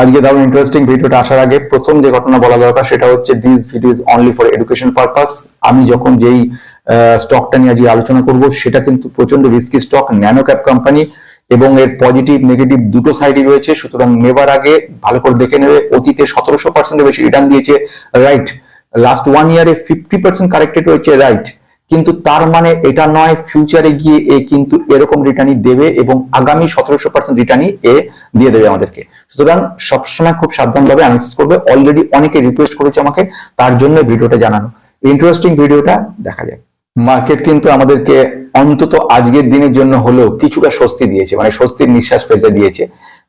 আজকে দারুণ ইন্টারেস্টিং ভিডিওটা আসার আগে প্রথম যে ঘটনা বলা দরকার সেটা হচ্ছে this video is only for education purpose আমি যখন যেই স্টকটা নিয়ে আজকে আলোচনা করব, সেটা কিন্তু প্রচণ্ড risky stock nano cap company এবং এর পজিটিভ নেগেটিভ দুটো সাইডই রয়েছে। সুতরাং নেবার আগে ভালো করে দেখে নেবে, অতীতে সতেরোশো পার্সেন্টের বেশি রিটার্ন দিয়েছে রাইট লাস্ট ওয়ান ইয়ারে ফিফটি পার্সেন্ট কারেক্টেড হয়েছে রাইট কিন্তু তার মানে এটা নয় ফিউচারে গিয়ে এ কিন্তু এরকম রিটার্নই দেবে এবং আগামী সতেরোশো পার্সেন্ট রিটার্নই এ দিয়ে দেবে আমাদেরকে। সুতরাং সবসময় খুব সাবধানভাবে অ্যানালিসিস করবে। অলরেডি অনেকে রিকোয়েস্ট করেছে আমাকে, তার জন্য ভিডিওটা জানানো। ইন্টারেস্টিং ভিডিওটা, দেখা যায় মার্কেট কিন্তু আমাদেরকে অন্তত আজকের দিনের জন্য হলেও কিছুটা স্বস্তি দিয়েছে মানে স্বস্তির নিঃশ্বাস ফেলতে দিয়েছে।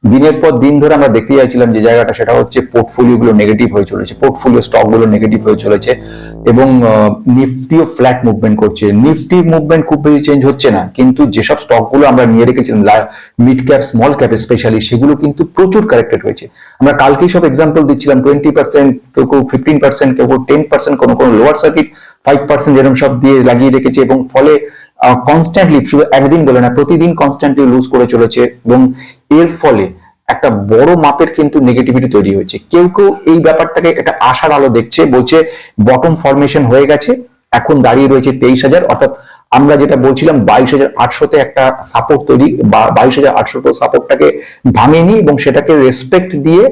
দিনের পর দিন ধরে আমরা দেখতে যাচ্ছিলাম যে জায়গাটা, সেটা হচ্ছে পোর্টফোলিও গুলো নেগেটিভ হয়ে চলেছে পোর্টফোলিও স্টকগুলো নেগেটিভ হয়ে চলেছে এবং নিফটিও ফ্ল্যাট মুভমেন্ট করছে। নিফটি মুভমেন্ট খুব বেশি চেঞ্জ হচ্ছে না, কিন্তু যেসব স্টকগুলো আমরা নিয়ে রেখেছিলাম mid cap small cap specially সেগুলো কিন্তু প্রচুর কারেক্টেড হয়েছে। আমরা কালকেই সব এক্সাম্পল দিচ্ছিলাম টোয়েন্টি পার্সেন্ট কেউ কেউ ফিফটিন পার্সেন্ট কেউ কেউ টেন পার্সেন্ট কোনো কোনো লোয়ার সার্কিট ফাইভ পার্সেন্ট এরকম সব দিয়ে লাগিয়ে রেখেছে এবং ফলে কনস্ট্যান্টলি শুধু একদিন বলে না, প্রতিদিন কনস্ট্যান্টলি লুজ করে চলেছে এবং এর ফলে একটা বড় মাপের কিন্তু নেগেটিভিটি তৈরি হয়েছে। কেউ কেউ এই ব্যাপারটাকে একটা আশার আলো দেখছে, বলছে বটম ফরমেশন হয়ে গেছে, এখন দাঁড়িয়ে রয়েছে তেইশ হাজার, অর্থাৎ আমরা যেটা বলছিলাম, বাইশ হাজার আটশোতে একটা সাপোর্ট তৈরি বা বাইশ হাজার আটশো সাপোর্টটাকে ভাঙেনি এবং সেটাকে রেসপেক্ট দিয়ে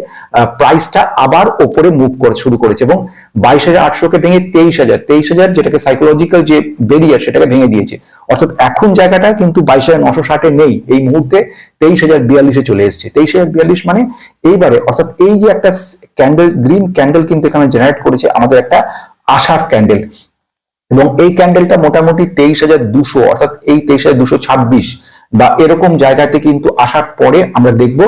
প্রাইসটা আবার ওপরে মুভ করে শুরু করেছে এবং বাইশ হাজার আটশোকে ভেঙে তেইশ হাজার তেইশ হাজার যেটাকে সাইকোলজিক্যাল যে বেরিয়ার সেটাকে ভেঙে দিয়েছে। অর্থাৎ এখন জায়গাটা কিন্তু বাইশ হাজার নশো ষাটে নেই। এই মুহূর্তে তেইশ হাজার বিয়াল্লিশে চলে এসছে। তেইশ হাজার বিয়াল্লিশ মানে এইবারে, অর্থাৎ এই যে একটা ক্যান্ডেল গ্রিন ক্যান্ডেল কিন্তু এখানে জেনারেট করেছে আমাদের একটা আশার ক্যান্ডেল এবং এই ক্যান্ডেলটা মোটামুটি তেইশ হাজার দুশো, অর্থাৎ এই তেইশ হাজার দুশো ছাব্বিশ বা এরকম জায়গাতে কিন্তু আসার পরে আমরা দেখব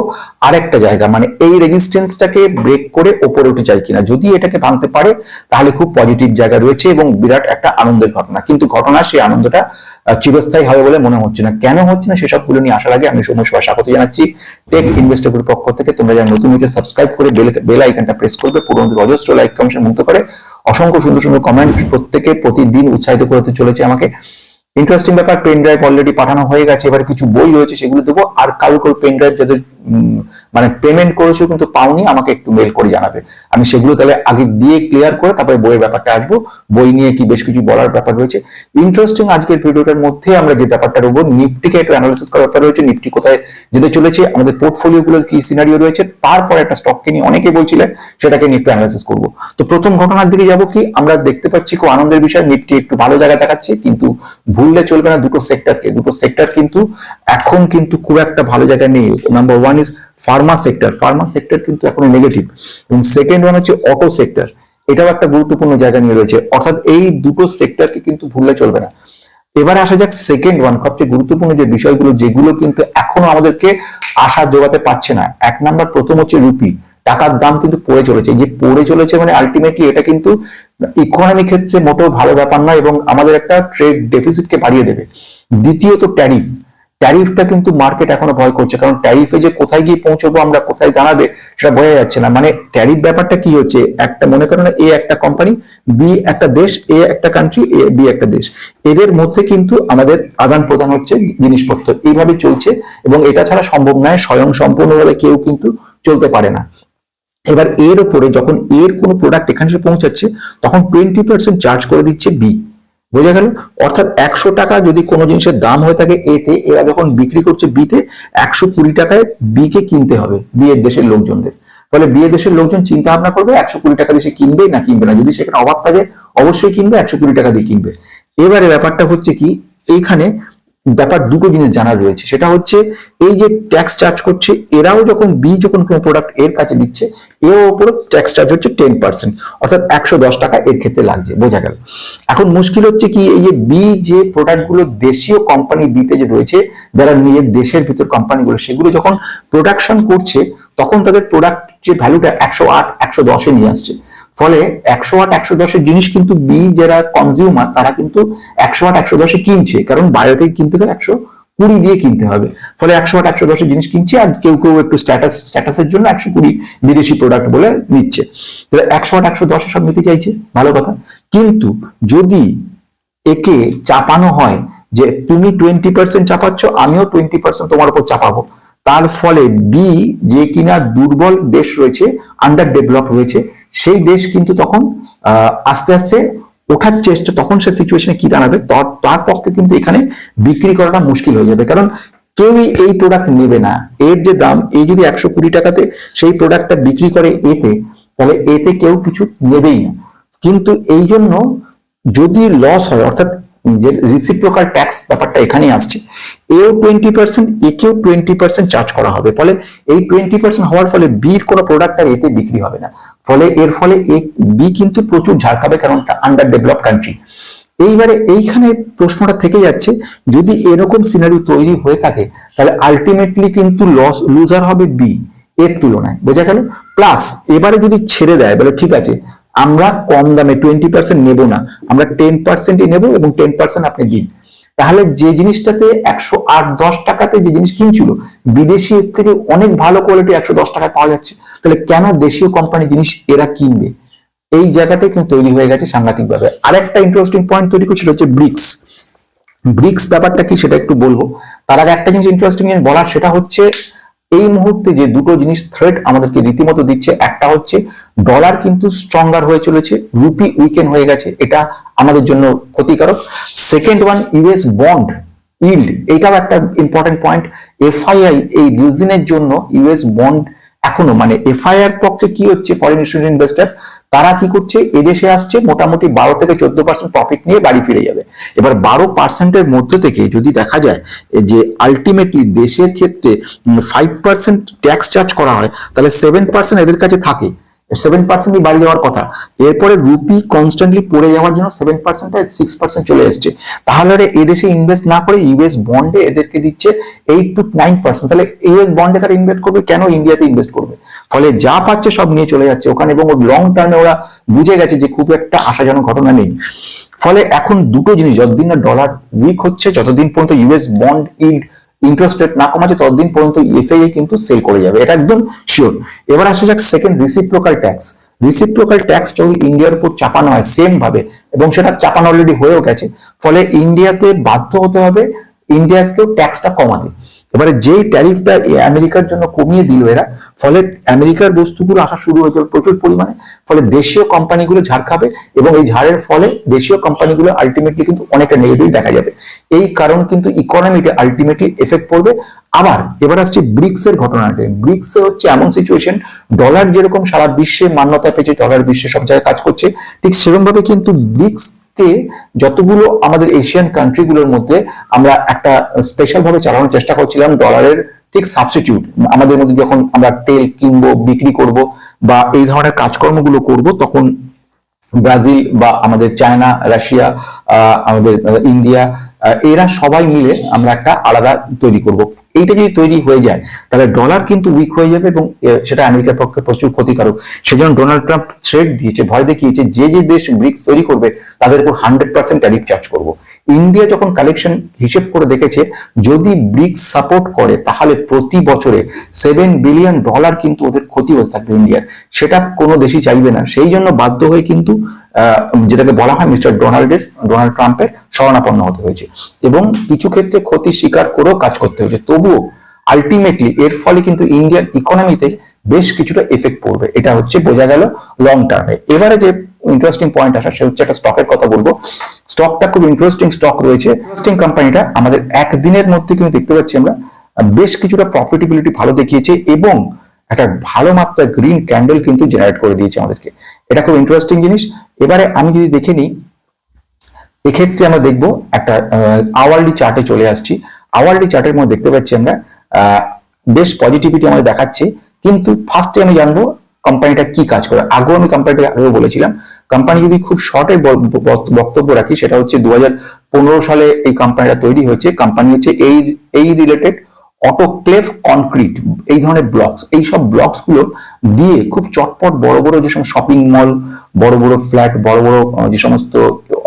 আরেকটা জায়গা মানে এই রেজিস্ট্যান্সটাকে ব্রেক করে ওপরে উঠে যায় কিনা। যদি এটাকে ভাঙতে পারে, তাহলে খুব পজিটিভ জায়গা রয়েছে এবং বিরাট একটা আনন্দের ঘটনা। কিন্তু ঘটনা সেই আনন্দটা চিরস্থায়ী হবে বলে মনে হচ্ছে না। কেন হচ্ছে না সেসবগুলো নিয়ে আসার আগে আমি সময় সবাই স্বাগত জানাচ্ছি। টেক ইনভেস্টর পক্ষ থেকে তোমরা যারা নতুন সাবস্ক্রাইব করে বেল আইকনটা প্রেস করবে। পুরোনো অজস্র লাইক কমিশন মুক্ত করে অসংখ্য সুন্দর সুন্দর কমেন্ট প্রত্যেকে প্রতিদিন উৎসাহিত করতে চলেছে আমাকে। ইন্টারেস্টিং ব্যাপার পেন ড্রাইভ অলরেডি পাঠানো হয়ে গেছে, এবার কিছু বই রয়েছে সেগুলো দেবো। আর কারও কারও পেন ড্রাইভ যাদের মানে পেমেন্ট করেছ কিন্তু পাওনি, আমাকে একটু মেল করে জানাবে আমি সেগুলো তাহলে আগে দিয়ে ক্লিয়ার করে তারপরে বইয়ের ব্যাপারটা আসব। বই নিয়ে কি বেশ কিছু বলার ব্যাপার রয়েছে। ইন্টারেস্টিং আজকের ভিডিওটার মধ্যে আমরা যে ব্যাপারটা রবো, নিফটিকে একটু অ্যানালিসিস করার ব্যাপার রয়েছে। নিফটি কোথায় যেতে চলেছে, আমাদের পোর্টফোলিও গুলোর কি সিনারিও রয়েছে, তারপর একটা স্টককে নিয়ে অনেকে বলছিলে, সেটাকে নিফটি অ্যানালিসিস করব। তো প্রথম ঘটনার দিকে যাব কি, আমরা দেখতে পাচ্ছি খুব আনন্দের বিষয়, নিফটি একটু ভালো জায়গায় দেখাচ্ছে, কিন্তু ভুললে চলবে না দুটো সেক্টরকে দুটো সেক্টর কিন্তু এখন কিন্তু খুব একটা ভালো জায়গায় নেই। Number one is pharma sector pharma sector কিন্তু এখন নেগেটিভ এবং সেকেন্ড ওয়ান হচ্ছে অটো সেক্টর এটাও একটা গুরুত্বপূর্ণ জায়গা নিয়ে রয়েছে। অর্থাৎ এই দুটো সেক্টরকে কিন্তু ভুললে চলবে না। এবারে আসা যাক সেকেন্ড ওয়ান সবচেয়ে গুরুত্বপূর্ণ যে বিষয়গুলো, যেগুলো কিন্তু এখনও আমাদেরকে আশা জোগাতে পারছে না। এক নাম্বার, প্রথম হচ্ছে রুপি টাকার দাম কিন্তু পড়ে চলেছে। যে পড়ে চলেছে মানে আলটিমেটলি এটা কিন্তু ইকোনমি ক্ষেত্রে মোটেও ভালো ব্যাপার নয় এবং আমাদের একটা ট্রেড ডেফিসিটকে বাড়িয়ে দেবে। দ্বিতীয়ত ট্যারিফ ট্যারিফটা কিন্তু মার্কেট এখনও ভয় করছে, কারণ ট্যারিফে যে কোথায় গিয়ে পৌঁছবো, আমরা কোথায় দাঁড়াবে, সেটা বোঝা যাচ্ছে না। মানে ট্যারিফ ব্যাপারটা কি হচ্ছে? একটা মনে করেন এ একটা কোম্পানি বি একটা দেশ এ একটা কান্ট্রি এ বি একটা দেশ। এদের মধ্যে কিন্তু আমাদের আদান প্রদান হচ্ছে জিনিসপত্র। এইভাবে চলছে এবং এটা ছাড়া সম্ভব নয়, স্বয়ং সম্পূর্ণভাবে কেউ কিন্তু চলতে পারে না। এবার এর উপরে যখন এর কোনো প্রোডাক্ট এখানে পৌঁছাচ্ছে, তখন টোয়েন্টি পার্সেন্ট চার্জ করে দিচ্ছে বি বোঝা গেল অর্থাৎ একশো টাকা যদি কোনো জিনিসের দাম হয়ে থাকে এতে এরা যখন বিক্রি করছে বিতে একশো কুড়ি টাকায় বি কে কিনতে হবে বিয়ের দেশের লোকজনদের। ফলে বিয়ে দেশের লোকজন চিন্তা ভাবনা করবে, একশো কুড়ি টাকা দিয়ে সে কিনবে না কিনবে না? যদি সেখানে অভাব থাকে, অবশ্যই কিনবে, একশো কুড়ি টাকা দিয়ে কিনবে। এবারে ব্যাপারটা হচ্ছে কি, এইখানে ব্যাপার দুটো জিনিস জানার রয়েছে। সেটা হচ্ছে, এই যে ট্যাক্স চার্জ করছে, এরাও যখন বি যখন কোনো প্রোডাক্টের কাছে দিচ্ছে এর উপরে ট্যাক্স চার্জ হচ্ছে টেন পার্সেন্ট অর্থাৎ একশো দশ টাকা এর ক্ষেত্রে লাগছে, বোঝা গেল। এখন মুশকিল হচ্ছে কি, এই যে বি যে প্রোডাক্টগুলো দেশীয় কোম্পানি বিতে যে রয়েছে, যারা নিজের দেশের ভিতর কোম্পানিগুলো সেগুলো যখন প্রোডাকশন করছে, তখন তাদের প্রোডাক্ট যে ভ্যালুটা একশো আট, একশো দশে নিয়ে আসছে। ফলে একশো আট, একশো দশের জিনিস কিন্তু বি যারা কনজিউমার তারা কিন্তু একশো আট, একশো দশে কিনছে। কারণ বাইরে থেকে কিনতে গেলে একশো কুড়ি দিয়ে কিনতে হবে। ফলে একশো আট, একশো দশের জিনিস কিনছে আর কেউ কেউ একটু স্ট্যাটাস স্ট্যাটাসের জন্য একশো কুড়ি বিদেশি প্রোডাক্ট বলে নিচ্ছে। তাহলে একশো আট, একশো দশে সব নিতে চাইছে? ভালো কথা। কিন্তু যদি একে চাপানো হয় যে তুমি টোয়েন্টি পার্সেন্ট চাপাচ্ছ, আমিও টোয়েন্টি পার্সেন্ট তোমার উপর চাপাবো। তার ফলে বি যে কিনা দুর্বল দেশ রয়েছে আন্ডার ডেভেলপ রয়েছে সেই দেশ কিন্তু তখন আস্তে আস্তে ওঠার চেষ্টা, তখন সে সিচুয়েশনে কি দাঁড়াবে? তার- পক্ষে কিন্তু এখানে বিক্রি করাটা মুশকিল হয়ে যাবে। কারণ কেউই এই প্রোডাক্ট নেবে না। এর যে দাম, এই যদি একশো কুড়ি টাকাতে সেই প্রোডাক্টটা বিক্রি করে এতে, তাহলে এতে কেউ কিছু নেবেই না। কিন্তু এই জন্য যদি লস হয়, অর্থাৎ যে রিসিপ্রোকাল ট্যাক্স ব্যাপারটা এখানেই আসছে, এও টোয়েন্টি পার্সেন্ট একেও টোয়েন্টি পার্সেন্ট চার্জ করা হবে। ফলে এই টোয়েন্টি পার্সেন্ট হওয়ার ফলে বির কোনো প্রোডাক্ট আর এতে বিক্রি হবে না। ফলে এর ফলে এ বি কিন্তু প্রচুর ঝাড় খাবে, কারণ আন্ডার ডেভেলপ কান্ট্রি এইবারে এইখানে প্রশ্নটা থেকে যাচ্ছে, যদি এরকম সিনারি তৈরি হয়ে থাকে, তাহলে আলটিমেটলি কিন্তু লস লুজার হবে বি, এর তুলনায়, বোঝা গেল? প্লাস এবারে যদি ছেড়ে দেয়, বলে ঠিক আছে, আমরা কম দামে টোয়েন্টি পার্সেন্ট নেব না, আমরা টেন পার্সেন্টই নেব এবং টেন পার্সেন্ট আপনি দিন। তাহলে যে জিনিসটাতে একশো আট দশ টাকাতে যে জিনিস কিনছিল, বিদেশি থেকে অনেক ভালো কোয়ালিটি একশো দশ টাকায় পাওয়া যাচ্ছে। তাহলে কেন দেশীয় কোম্পানি জিনিস এরা কিনবে? এই জায়গাটাই কিন্তু তৈরি হয়ে গেছে সাংঘাতিক সাংঘাতিকভাবে। আরেকটা ইন্টারেস্টিং পয়েন্ট তৈরি করছিল হচ্ছে ব্রিক্স ব্রিক্স ব্যাপারটা কি সেটা একটু বলব। তার আগে একটা জিনিস ইন্টারেস্টিং বলার, সেটা হচ্ছে এই মুহূর্তে যে দুটো জিনিস থ্রেড আমাদেরকে রীতিমতো দিচ্ছে, একটা হচ্ছে ডলার কিন্তু স্ট্রঙ্গার হয়ে চলেছে রুপি উইকেন হয়ে গেছে, এটা আমাদের জন্য ক্ষতিকারক। Second one US bond yield এটাও একটা ইম্পর্টেন্ট পয়েন্ট এফআইআই এই রিজনের জন্য ইউএস বন্ড এখনও মানে এফআইআর পক্ষে কি হচ্ছে ফরেন ইনস্টিটিউট ইনভেস্টর তারা কি করছে? এদেশে আসছে, মোটামুটি বারো থেকে চোদ্দ পার্সেন্ট প্রফিট নিয়ে বাড়ি ফিরে যাবে। এবার বারো পার্সেন্টের মধ্যে থেকে যদি দেখা যায় যে আলটিমেটলি দেশের ক্ষেত্রে ফাইভ পার্সেন্ট ট্যাক্স চার্জ করা হয়, তাহলে সেভেন পার্সেন্ট এদের কাছে থাকে। সেভেন পার্সেন্টই বাড়ি যাওয়ার কথা। এরপরে রুপি কনস্ট্যান্টলি পড়ে যাওয়ার জন্য সেভেন পার্সেন্ট সিক্স পার্সেন্ট চলে এসছে। তাহলে এদেশে ইনভেস্ট না করে ইউএস বন্ডে এদেরকে দিচ্ছে এইট টু নাইন পার্সেন্ট তাহলে ইউএস বন্ডে তারা ইনভেস্ট করবে, কেন ইন্ডিয়াতে ইনভেস্ট করবে? ফলে যা পাচ্ছে সব নিয়ে চলে যাচ্ছে। ওখানে এবং ওর লং টার্মে ওরা বুঝে গেছে যে খুব একটা আশাজনক ঘটনা নেই। ফলে এখন দুটো জিনিস, যতদিন না ডলার উইক হচ্ছে, যতদিন পর্যন্ত US bond yield interest rate না কমাচ্ছে, ততদিন পর্যন্ত এফআইআই কিন্তু সেল করে যাবে। এটা একদম শিওর এবার আসা যাক second reciprocal tax reciprocal tax যদি ইন্ডিয়ার উপর চাপানো হয় সেম ভাবে, এবং সেটা চাপানো অলরেডি হয়েও গেছে, ফলে ইন্ডিয়াতে বাধ্য হতে হবে ইন্ডিয়াকেও ট্যাক্সটা কমাতে। এবারে যেই ট্যারিফটা আমেরিকার জন্য কমিয়ে দিল এরা, ফলে আমেরিকার বস্তুগুলো আসা শুরু হয়ে যাবে প্রচুর পরিমাণে, ফলে দেশীয় কোম্পানিগুলো ঝাড় খাবে এবং এই ঝাড়ের ফলে দেশীয় কোম্পানিগুলো আলটিমেটলি কিন্তু অনেকটা নেগেটিভ দেখা যাবে। এই কারণ কিন্তু ইকোনমিতে আলটিমেটলি এফেক্ট পড়বে। আবার এবার আসছে ব্রিক্স এর ঘটনাটা ব্রিক্স হচ্ছে এমন সিচুয়েশন ডলার যেরকম সারা বিশ্বে মান্যতা পেয়েছে ডলার বিশ্বে সব জায়গায় কাজ করছে, ঠিক সেরকম ভাবে কিন্তু ব্রিক্স কে যতগুলো আমাদের এশিয়ান কান্ট্রিগুলোর মধ্যে আমরা একটা স্পেশাল ভাবে চালানোর চেষ্টা করছিলাম ডলারের ঠিক সাবস্টিটিউট আমাদের মধ্যে যখন আমরা তেল কিনবো, বিক্রি করব বা এই ধরনের কাজকর্মগুলো করব, তখন ব্রাজিল বা আমাদের চায়না, রাশিয়া আমাদের ইন্ডিয়া এরা সবাই মিলে আমরা একটা আলাদা তৈরি করব। এইটা যদি তৈরি হয়ে যায়, তাহলে ডলার কিন্তু উইক হয়ে যাবে এবং সেটা আমেরিকার পক্ষে প্রচুর ক্ষতিকারক। সেজন্য ডোনাল্ড ট্রাম্প থ্রেট দিয়েছে, ভয় দেখিয়েছে, যে যে দেশ ব্রিক্স তৈরি করবে, তাদের উপর হান্ড্রেড পার্সেন্ট ট্যারিফ চার্জ করব। ইন্ডিয়া যখন কালেকশন হিসেব করে দেখেছে, যদি ব্রিক্স সাপোর্ট করে, তাহলে প্রতি বছরে সেভেন বিলিয়ন ডলার কিন্তু ওদের ক্ষতি হতে থাকবে ইন্ডিয়ার সেটা কোনো দেশই চাইবে না। সেই জন্য বাধ্য হয়ে কিন্তু যেটাকে বলা হয় মিস্টার ডোনাল্ডের, ডোনাল্ড ট্রাম্পের শরণাপন্ন হতে হয়েছে। এবং কিছু ক্ষেত্রে ক্ষতি স্বীকার করেও কাজ করতে হয়েছে। তবুও আলটিমেটলি এর ফলে কিন্তু ইন্ডিয়ান ইকোনমিতে বেশ কিছুটা এফেক্ট পড়বে। এটা হচ্ছে বোঝা গেল লং টার্মে এবারে যে ইন্টারেস্টিং পয়েন্ট আসা, সে হচ্ছে একটা স্টকের কথা বলব। স্টকটা খুব ইন্টারেস্টিং স্টক রয়েছে। ইন্টারেস্টিং কোম্পানিটা আমাদের একদিনের মধ্যে কিন্তু দেখতে পাচ্ছি আমরা, বেশ কিছুটা প্রফিটেবিলিটি ভালো দেখিয়েছে এবং একটা ভালো মাত্রা গ্রিন ক্যান্ডেল কিন্তু জেনারেট করে দিয়েছে আমাদেরকে। এটা খুব ইন্টারেস্টিং জিনিস। এবারে আমি যদি দেখে নিই, এক্ষেত্রে আমরা দেখব একটা আওয়ারলি চার্টে চলে আসছি। আওয়ারলি চার্টের মধ্যে দেখতে পাচ্ছি আমরা বেশ পজিটিভিটি আমাদের দেখাচ্ছে। কিন্তু ফার্স্টে আমি জানব কোম্পানিটা কি কাজ করে? আগেও আমি কোম্পানিটা আগেও বলেছিলাম কোম্পানি যদি খুব শর্টে বক্তব্য রাখি, সেটা হচ্ছে দুহাজার পনেরো সালে এই কোম্পানিটা তৈরি হয়েছে। কোম্পানি হচ্ছে এই এই রিলেটেড অটোক্লেভ কনক্রিট এই ধরনের ব্লকস এই সব ব্লকসগুলো দিয়ে খুব চটপট বড় বড় যে সমস্ত শপিং মল বড় বড় ফ্ল্যাট বড় বড় যে সমস্ত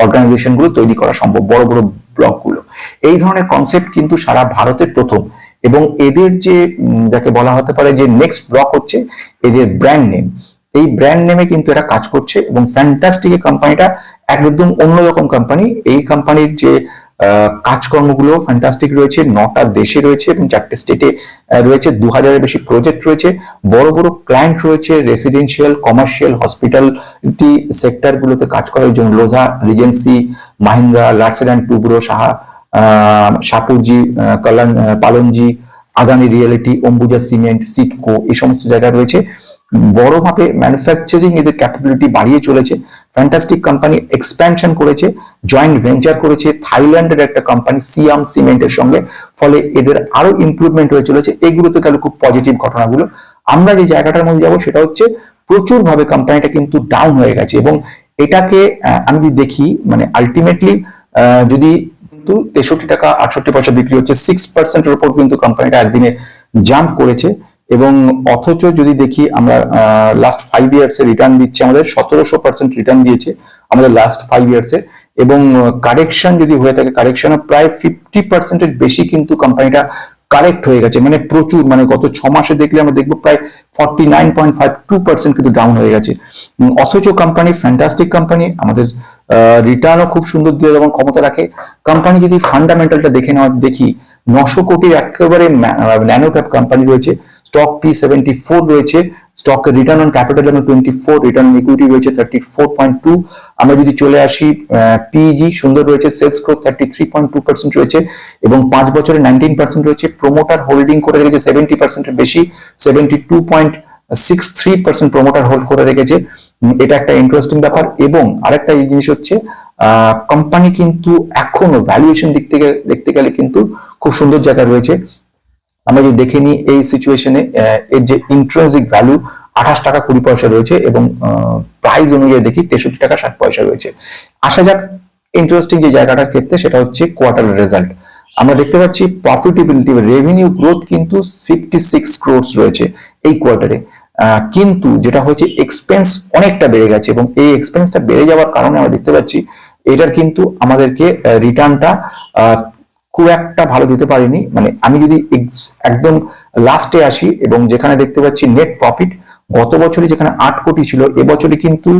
অর্গানাইজেশনগুলো তৈরি করা সম্ভব, বড় বড় ব্লকগুলো। এই ধরনের কনসেপ্ট কিন্তু সারা ভারতের প্রথম। এবং এদের যে যাকে বলা হতে পারে যে নেক্সট ব্লক হচ্ছে এদের ব্র্যান্ড নেম এই ব্র্যান্ড নেমে কিন্তু এরা কাজ করছে এবং ফ্যান্টাস্টিক কোম্পানিটা একদম অন্যরকম কোম্পানি এই কোম্পানির যে কাজকর্মগুলো ফ্যান্টাস্টিক রয়েছে, নটা দেশে রয়েছে এবং চারটে স্টেটে রয়েছে। দু হাজারের বেশি প্রজেক্ট রয়েছে। বড় বড় ক্লায়েন্ট রয়েছে রেসিডেন্সিয়াল কমার্শিয়াল হসপিটালিটি সেক্টরগুলোতে কাজ করার জন্য। Lodha Regency Mahindra Larsen and Toubro, Saha Shapoorji Kalyan Pallonji, Adani Realty, Ambuja cement সিটকো এই সমস্ত জায়গা রয়েছে। বড়ভাবে ম্যানুফ্যাকচারিং এদের ক্যাপাবিলিটি বাড়িয়ে চলেছে। ফ্যান্টাস্টিক কোম্পানি এক্সপ্যানশন করেছে জয়েন্ট ভেঞ্চার করেছে থাইল্যান্ডের একটা কোম্পানি সিয়াম সিমেন্টের সঙ্গে। ফলে এদের আরও ইমপ্রুভমেন্ট হয়ে চলেছে। এগুলোতে গেল খুব পজিটিভ ঘটনাগুলো। আমরা যে জায়গাটার মধ্যে যাব সেটা হচ্ছে প্রচুর ভাবে কোম্পানিটা কিন্তু ডাউন হয়ে গেছে। এবং এটাকে আমি যদি দেখি মানে আলটিমেটলি যদি কিন্তু তেষট্টি টাকা আটষট্টি পয়সা বিক্রি হচ্ছে। সিক্স পার্সেন্টের উপর কিন্তু কোম্পানিটা একদিনে জাম্প করেছে এবং অথচ যদি দেখি আমরা লাস্ট ফাইভ ইয়ার্স রিটার্ন দিচ্ছে আমাদের, সতেরোশো পার্সেন্ট রিটার্ন দিয়েছে আমাদের লাস্ট ফাইভ ইয়ার্স এবং কারেকশন যদি হয়ে থাকে কারেকশন প্রায় ফিফটি পার্সেন্টের বেশি কিন্তু কোম্পানিটা কারেক্ট হয়ে গেছে। মানে প্রচুর মানে গত ছ মাসে দেখলে আমরা দেখব প্রায় forty nine point five two percent কিন্তু ডাউন হয়ে গেছে। অথচ কোম্পানি ফ্যান্টাস্টিক কোম্পানি আমাদের রিটার্নও খুব সুন্দর দিয়ে দেওয়ার ক্ষমতা রাখে। কোম্পানি যদি ফান্ডামেন্টালটা দেখে নেওয়া, দেখি, নশো কোটির একেবারে ন্যানো ক্যাপ কোম্পানি রয়েছে স্টক পি সেভেন্টি ফোর রয়েছে স্টক রিটার্ন অন ক্যাপিটাল যেমন twenty four return on equity রয়েছে থার্টি ফোর পয়েন্ট টু আমরা যদি চলে আসি পিজি সুন্দর রয়েছে sales growth thirty three point two percent রয়েছে, এবং পাঁচ বছরে নাইনটিন পার্সেন্ট রয়েছে প্রোমোটার হোল্ডিং করে রেখেছে সেভেন্টি পার্সেন্টের বেশি seventy two point six three percent promoter hold করে রেখেছে। এটা একটা ইন্টারেস্টিং ব্যাপার এবং আরেকটা এই জিনিস হচ্ছে কোম্পানি কিন্তু এখনও ভ্যালুয়েশন দিক থেকে দেখতে গেলে কিন্তু খুব সুন্দর জায়গা রয়েছে। আমরা যদি দেখে নিই এই সিচুয়েশনে এর যে ইন্ট্রেন্সিক ভ্যালু আঠাশ টাকা কুড়ি পয়সা রয়েছে এবং প্রাইস অনুযায়ী দেখি তেষট্টি টাকা ষাট পয়সা রয়েছে। আসা যাক ইন্টারেস্টিং যে জায়গাটার ক্ষেত্রে সেটা হচ্ছে কোয়ার্টার রেজাল্ট আমরা দেখতে পাচ্ছি প্রফিটেবিলিটি রেভিনিউ গ্রোথ কিন্তু ফিফটি সিক্স ক্রোডস রয়েছে এই কোয়ার্টারে কিন্তু যেটা হয়েছে এক্সপেন্স অনেকটা বেড়ে গেছে এবং এই এক্সপেন্সটা বেড়ে যাওয়ার কারণে আমরা দেখতে পাচ্ছি এটার কিন্তু আমাদেরকে রিটার্নটা খুব একটা ভালো দিতে পারিনি। মানে আমি যদি একদম লাস্টে আসি এবং যেখানে দেখতে পাচ্ছি নেট প্রফিট গত বছরে যেখানে আট কোটি ছিল এবছরে কিন্তু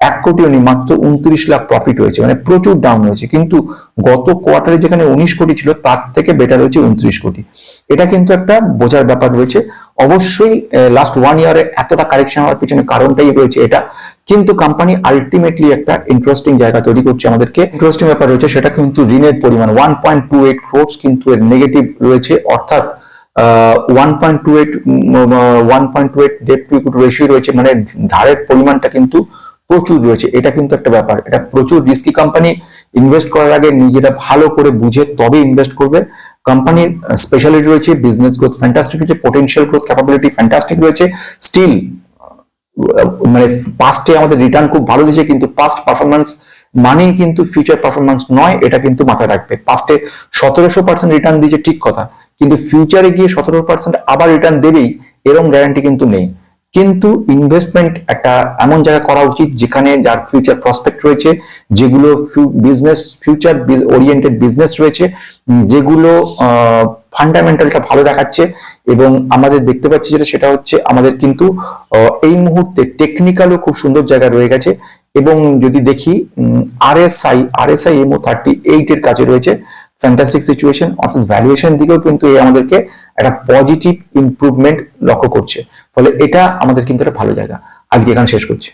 এক কোটিও নেই, মাত্র উনত্রিশ লাখ প্রফিট হয়েছে। মানে প্রচুর ডাউন হয়েছে। কিন্তু গত কোয়ার্টারে যেখানে উনিশ কোটি ছিল, তার থেকে বেটার হয়েছে উনত্রিশ কোটি। এটা কিন্তু একটা বোঝার ব্যাপার রয়েছে। অবশ্যই লাস্ট ওয়ান ইয়ারে এতটা কারেকশন হওয়ার পিছনে কারণটাই রয়েছে এটা। কিন্তু কোম্পানি আলটিমেটলি একটা ইন্টারেস্টিং জায়গা তৈরি করছে আমাদেরকে। ইন্টারেস্টিং ব্যাপার রয়েছে, সেটা কিন্তু ঋণের পরিমাণ। One point two eight crores কিন্তু এর নেগেটিভ রয়েছে। অর্থাৎ one point two eight one point two রয়েছে। মানে ধারের পরিমাণটা কিন্তু প্রচুর রয়েছে। এটা কিন্তু একটা ব্যাপার। এটা প্রচুর রিস্কি কোম্পানি ইনভেস্ট করার আগে নিজেরা ভালো করে বুঝে তবে ইনভেস্ট করবে। কোম্পানির স্পেশালিটি রয়েছে বিজনেস গ্রোথ ফ্যান্টাস্টিক রয়েছে পোটেনশিয়াল গ্রোথ ক্যাপাবিলিটি ফ্যান্টাস্টিক রয়েছে স্টিল মানে পাস্টে আমাদের রিটার্ন খুব ভালো দিয়েছে, কিন্তু পাস্ট পারফরমেন্স মানেই কিন্তু ফিউচার পারফরমেন্স নয়, এটা কিন্তু মাথায় রাখবে। পাস্টে সতেরোশো পার্সেন্ট রিটার্ন দিয়েছে ঠিক কথা, কিন্তু ফিউচারে গিয়ে সতেরো পার্সেন্ট আবার রিটার্ন দেবেই এরকম গ্যারান্টি কিন্তু নেই। কিন্তু ইনভেস্টমেন্ট একটা এমন জায়গা করা উচিত যেখানে যার ফিউচার প্রসপেক্ট রয়েছে, যেগুলো বিজনেস ফিউচার ওরিয়েন্টেড বিজনেস রয়েছে যেগুলো ফান্ডামেন্টালটা ভালো দেখাচ্ছে এবং আমাদের দেখতে পাচ্ছি যেটা, সেটা হচ্ছে আমাদের কিন্তু এই মুহূর্তে টেকনিক্যালও খুব সুন্দর জায়গা রয়ে গেছে এবং যদি দেখি আরএসআই আরএসআই এমও থার্টি এইট এর কাছে রয়েছে ফ্যান্টাস্টিক সিচুয়েশন অর্থাৎ ভ্যালুয়েশন দিকেও কিন্তু এ আমাদেরকে একটা পজিটিভ ইমপ্রুভমেন্ট লক্ষ্য করছে। ফলে এটা আমাদের কিন্তু একটা ভালো জায়গা। আজকে এখানে শেষ করছি।